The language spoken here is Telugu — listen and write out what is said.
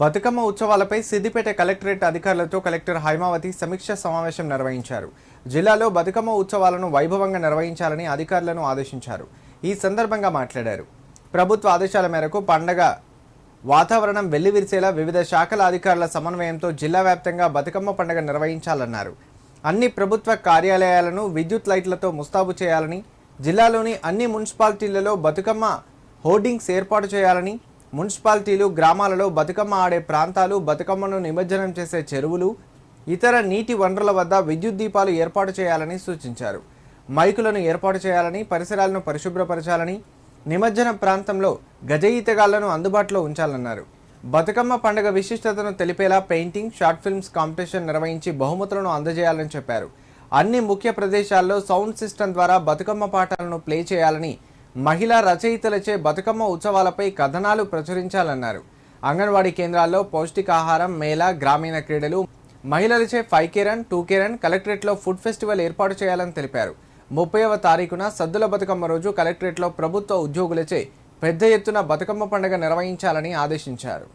బతుకమ్మ ఉత్సవాలపై సిద్దిపేట కలెక్టరేట్ అధికారులతో కలెక్టర్ హైమావతి సమీక్ష సమావేశం నిర్వహించారు. జిల్లాలో బతుకమ్మ ఉత్సవాలను వైభవంగా నిర్వహించాలని అధికారులను ఆదేశించారు. ఈ సందర్భంగా మాట్లాడారు. ప్రభుత్వ ఆదేశాల మేరకు పండగ వాతావరణం వెల్లివిరిసేలా వివిధ శాఖల అధికారుల సమన్వయంతో జిల్లా వ్యాప్తంగా బతుకమ్మ పండుగ నిర్వహించాలన్నారు. అన్ని ప్రభుత్వ కార్యాలయాలను విద్యుత్ లైట్లతో ముస్తాబు చేయాలని జిల్లాలోని అన్ని మున్సిపాలిటీలలో బతుకమ్మ హోర్డింగ్స్ ఏర్పాటు చేయాలని మున్సిపాలిటీలు గ్రామాలలో బతుకమ్మ ఆడే ప్రాంతాలు బతుకమ్మను నిమజ్జనం చేసే చెరువులు ఇతర నీటి వనరుల వద్ద విద్యుత్ దీపాలు ఏర్పాటు చేయాలని సూచించారు. మైకులను ఏర్పాటు చేయాలని పరిసరాలను పరిశుభ్రపరచాలని నిమజ్జన ప్రాంతంలో గజ ఈతగాళ్ళను అందుబాటులో ఉంచాలన్నారు. బతుకమ్మ పండుగ విశిష్టతను తెలిపేలా పెయింటింగ్ షార్ట్ ఫిల్మ్స్ కాంపిటీషన్ నిర్వహించి బహుమతులను అందజేయాలని చెప్పారు. అన్ని ముఖ్య ప్రదేశాల్లో సౌండ్ సిస్టమ్ ద్వారా బతుకమ్మ పాటలను ప్లే చేయాలని మహిళా రచయితలచే బతుకమ్మ ఉత్సవాలపై కథనాలు ప్రచురించాలన్నారు. అంగన్వాడీ కేంద్రాల్లో పౌష్టికాహారం మేళా గ్రామీణ క్రీడలు మహిళలచే five K run two K run కలెక్టరేట్లో ఫుడ్ ఫెస్టివల్ ఏర్పాటు చేయాలని తెలిపారు. ముప్పైవ తారీఖున సద్దుల బతుకమ్మ రోజు కలెక్టరేట్లో ప్రభుత్వ ఉద్యోగులచే పెద్ద ఎత్తున బతుకమ్మ పండుగ నిర్వహించాలని ఆదేశించారు.